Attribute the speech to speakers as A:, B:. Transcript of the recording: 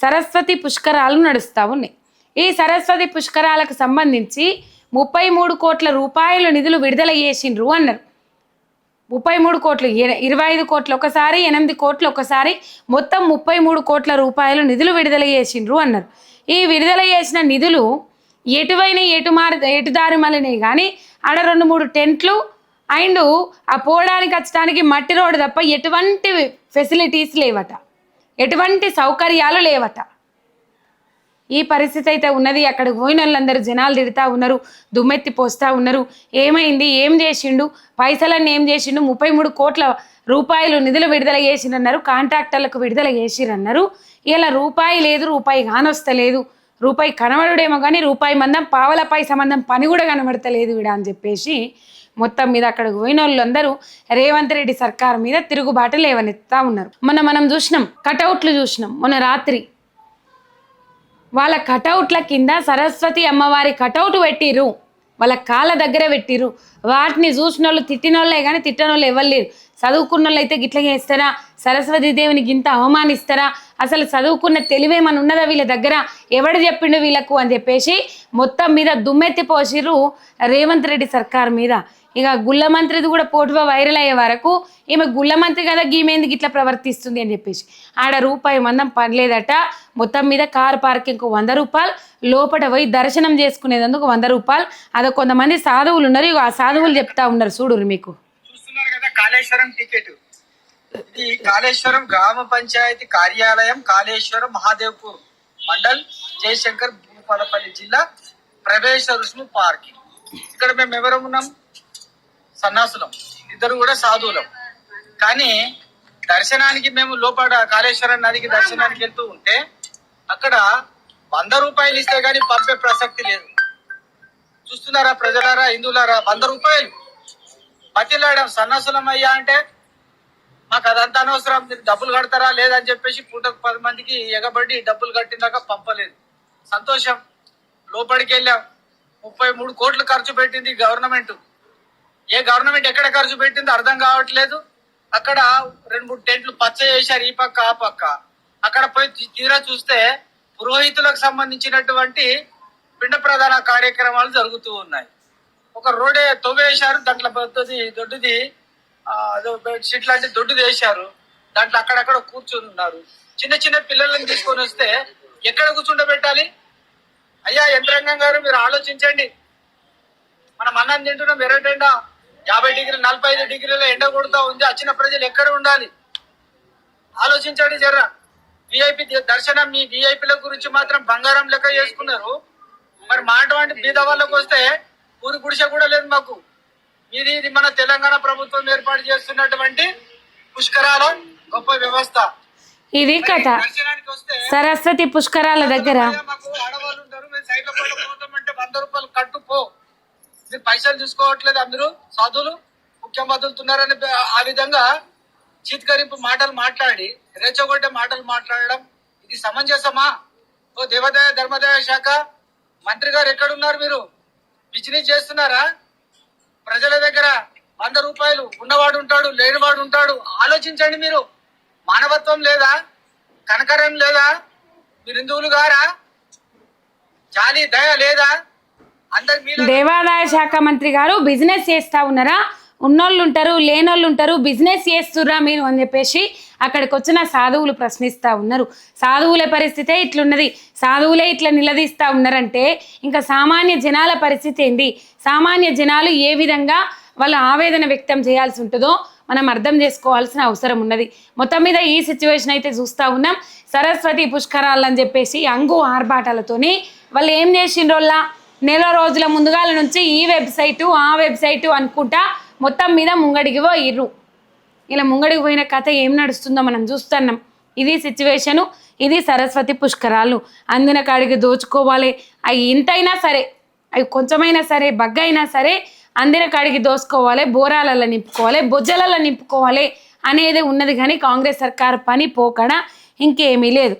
A: సరస్వతి పుష్కరాలు నడుస్తూ ఉన్నాయి. ఈ సరస్వతి పుష్కరాలకు సంబంధించి ముప్పై మూడు కోట్ల రూపాయలు నిధులు విడుదల చేసిండ్రు అన్నారు. ముప్పై మూడు కోట్లు ఇరవై ఐదు కోట్లు ఒకసారి ఎనిమిది కోట్లు ఒకసారి మొత్తం ముప్పై మూడు కోట్ల రూపాయలు నిధులు విడుదల చేసిండ్రు అన్నారు. ఈ విడుదల చేసిన నిధులు ఎటువైన ఎటుమారి ఎటుదారి మళ్ళినాయి కానీ ఆడ రెండు మూడు టెంట్లు అండ్ ఆ పోవడానికి వచ్చడానికి మట్టి రోడ్డు తప్ప ఎటువంటి ఫెసిలిటీస్ లేవట. ఎటువంటి సౌకర్యాలు లేవట. ఈ పరిస్థితి అయితే ఉన్నది. అక్కడికి పోయిన వాళ్ళందరూ జనాలు తిడతా ఉన్నారు దుమ్మెత్తి పోస్తూ ఉన్నారు. ఏమైంది? ఏం చేసిండు? పైసలన్నీ ఏం చేసిండు? ముప్పై మూడు కోట్ల రూపాయలు నిధులు విడుదల చేసిరన్నారు కాంట్రాక్టర్లకు విడుదల చేసిరన్నారు. ఇలా రూపాయి లేదు రూపాయి కానొస్తలేదు రూపాయి కనబడుడేమో కానీ రూపాయి మందం పావలపై సంబంధం పని కూడా కనబడతలేదు వీడ అని చెప్పేసి మొత్తం మీద అక్కడికి పోయిన వాళ్ళందరూ రేవంత్ రెడ్డి సర్కార్ మీద తిరుగుబాటు లేవనెత్తా ఉన్నారు. మొన్న మనం చూసినాం కటౌట్లు చూసినాం మొన్న రాత్రి. వాళ్ళ కటౌట్ల కింద సరస్వతి అమ్మవారి కటౌట్ పెట్టిరు వాళ్ళ కాళ్ళ దగ్గర పెట్టిరు వాటిని చూసిన వాళ్ళు తిట్టిన వాళ్ళే కానీ తిట్టనోళ్ళు వాళ్ళు ఎవరు లేరు. చదువుకున్న వాళ్ళు అయితే గిట్ల చేస్తారా? సరస్వతి దేవిని గింత అవమానిస్తారా? అసలు చదువుకున్న తెలివేమని ఉన్నదా వీళ్ళ దగ్గర? ఎవడు చెప్పిండు వీళ్ళకు అని చెప్పేసి మొత్తం మీద దుమ్మెత్తి పోసిర్రు రేవంత్ రెడ్డి సర్కార్ మీద. ఇక గుళ్ళ మంత్రిది కూడా పోటువ వైరల్ అయ్యే వరకు ఈమె గుళ్ళ మంత్రి కదా గీమేందుకు ఇట్లా ప్రవర్తిస్తుంది అని చెప్పేసి. ఆడ రూపాయి మందం పడలేదట. మొత్తం మీద కార్ పార్కింగ్కు వంద రూపాయలు. లోపల పోయి దర్శనం చేసుకునేందుకు వంద రూపాయలు. అదో కొంతమంది సాధువులు ఉన్నారు. ఇక ఆ సాధువులు చెప్తా ఉన్నారు. చూడురు మీకు.
B: కాళేశ్వరం టికెట్. ఇది కాళేశ్వరం గ్రామ పంచాయతీ కార్యాలయం కాళేశ్వరం మహాదేవ్పూర్ మండల్ జయశంకర్ భూపాలపల్లి జిల్లా ప్రవేశ రుసుము పార్కింగ్. ఇక్కడ మేము ఎవరు ఉన్నాం? సన్నాసులం. ఇద్దరు కూడా సాధువులం. కానీ దర్శనానికి మేము లోపల కాళేశ్వరం నదికి దర్శనానికి వెళ్తూ ఉంటే అక్కడ వంద రూపాయలు ఇస్తే గానీ పంపే ప్రసక్తి లేదు. చూస్తున్నారా ప్రజలారా హిందువులారా? వంద రూపాయలు. పతిలాడడం సన్నాసులం అయ్యా అంటే మాకు అదంతా అనవసరం. మీరు డబ్బులు కడతారా లేదని చెప్పేసి పూటకు పది మందికి ఎగబడి డబ్బులు కట్టినాక పంపలేదు. సంతోషం. లోపలికి వెళ్ళాం. ముప్పై మూడు కోట్లు ఖర్చు పెట్టింది గవర్నమెంట్. ఏ గవర్నమెంట్ ఎక్కడ ఖర్చు పెట్టిందో అర్థం కావట్లేదు. అక్కడ రెండు మూడు టెంట్లు పచ్చ చేశారు ఈ పక్క ఆ పక్క. అక్కడ పోయి తీరా చూస్తే పురోహితులకు సంబంధించినటువంటి పిండ ప్రధాన కార్యక్రమాలు జరుగుతూ ఉన్నాయి. ఒక రోడే తొవ్వేశారు దాంట్లో పెద్దది దొడ్డుది బెడ్షీట్ లాంటి దొడ్డుది వేశారు. దాంట్లో అక్కడక్కడ కూర్చొని ఉన్నారు. చిన్న చిన్న పిల్లలను తీసుకొని వస్తే ఎక్కడ కూర్చుండబెట్టాలి? అయ్యా యంత్రాంగం గారు మీరు ఆలోచించండి. మనం అన్నం తింటున్నాం ఎర్రటెండ? యాభై డిగ్రీ నలభై ఐదు డిగ్రీల ఎండ కొడుతా ఉంది. వచ్చిన ప్రజలు ఎక్కడ ఉండాలి? ఆలోచించండి జర. విఐపి దర్శనం మీ విఐపీల గురించి మాత్రం బంగారం లెక్క చేసుకున్నారు. మరి మా అటువంటి బీద వాళ్ళకు వస్తే ఊరి గుడిసె కూడా లేదు మాకు. ఇది ఇది మన తెలంగాణ ప్రభుత్వం ఏర్పాటు చేస్తున్నటువంటి పుష్కరాల గొప్ప వ్యవస్థ.
A: ఇది కథ.
B: దర్శనానికి వస్తే
A: సరస్వతి పుష్కరాల దగ్గర.
B: ఆడవాళ్ళు ఉంటారు మేము పైన పోతామంటే వంద రూపాయలు కట్టు పో. మీరు పైసలు చూసుకోవట్లేదు అందరూ? సాధువులు? ముఖ్యం వదులుతున్నారని ఆ విధంగా చీత్కరింపు మాటలు మాట్లాడి రెచ్చగొట్టే మాటలు మాట్లాడడం ఇది సమంజసమా? ఓ దేవాదాయ ధర్మదాయ శాఖ మంత్రి గారు ఎక్కడున్నారు మీరు? బిజినెస్ చేస్తున్నారా? ప్రజల దగ్గర వంద రూపాయలు ఉన్నవాడు ఉంటాడు లేనివాడు ఉంటాడు. ఆలోచించండి మీరు. మానవత్వం లేదా? కనకరం లేదా? మీరు హిందువులు గారా? జాలి దయ లేదా?
A: దేవాదాయ శాఖ మంత్రి గారు బిజినెస్ చేస్తా ఉన్నారా? ఉన్నోళ్ళు ఉంటారు లేనోళ్ళు ఉంటారు బిజినెస్ చేస్తుర్రా మీరు అని చెప్పేసి అక్కడికి వచ్చిన సాధువులు ప్రశ్నిస్తూ ఉన్నారు. సాధువుల పరిస్థితే ఇట్లున్నది. సాధువులే ఇట్లా నిలదీస్తూ ఉన్నారంటే ఇంకా సామాన్య జనాల పరిస్థితి ఏంది? సామాన్య జనాలు ఏ విధంగా వాళ్ళు ఆవేదన వ్యక్తం చేయాల్సి ఉంటుందో మనం అర్థం చేసుకోవాల్సిన అవసరం ఉన్నది. మొత్తం మీద ఈ సిచ్యువేషన్ అయితే చూస్తూ ఉన్నాం. సరస్వతి పుష్కరాలు అని చెప్పేసి అంగు ఆర్భాటాలతోని వాళ్ళు ఏం చేసిండ్రోల్లా నెల రోజుల ముందుగాల నుంచి ఈ వెబ్సైటు ఆ వెబ్సైటు అనుకుంటా మొత్తం మీద ముంగడికి పోయిర్రు. ఇలా ముంగడికి పోయిన కథ ఏం నడుస్తుందో మనం చూస్తున్నాం. ఇది సిచ్యువేషను ఇది సరస్వతి పుష్కరాలు. అందిన కాడికి దోచుకోవాలి. అవి ఇంతైనా సరే అవి కొంచెమైనా సరే బగ్గైనా సరే అందిన కాడికి దోసుకోవాలి బోరాలలో నింపుకోవాలి బొజ్జలలో నింపుకోవాలి అనేది ఉన్నది కానీ కాంగ్రెస్ సర్కార్ పని పోకడా ఇంకేమీ లేదు.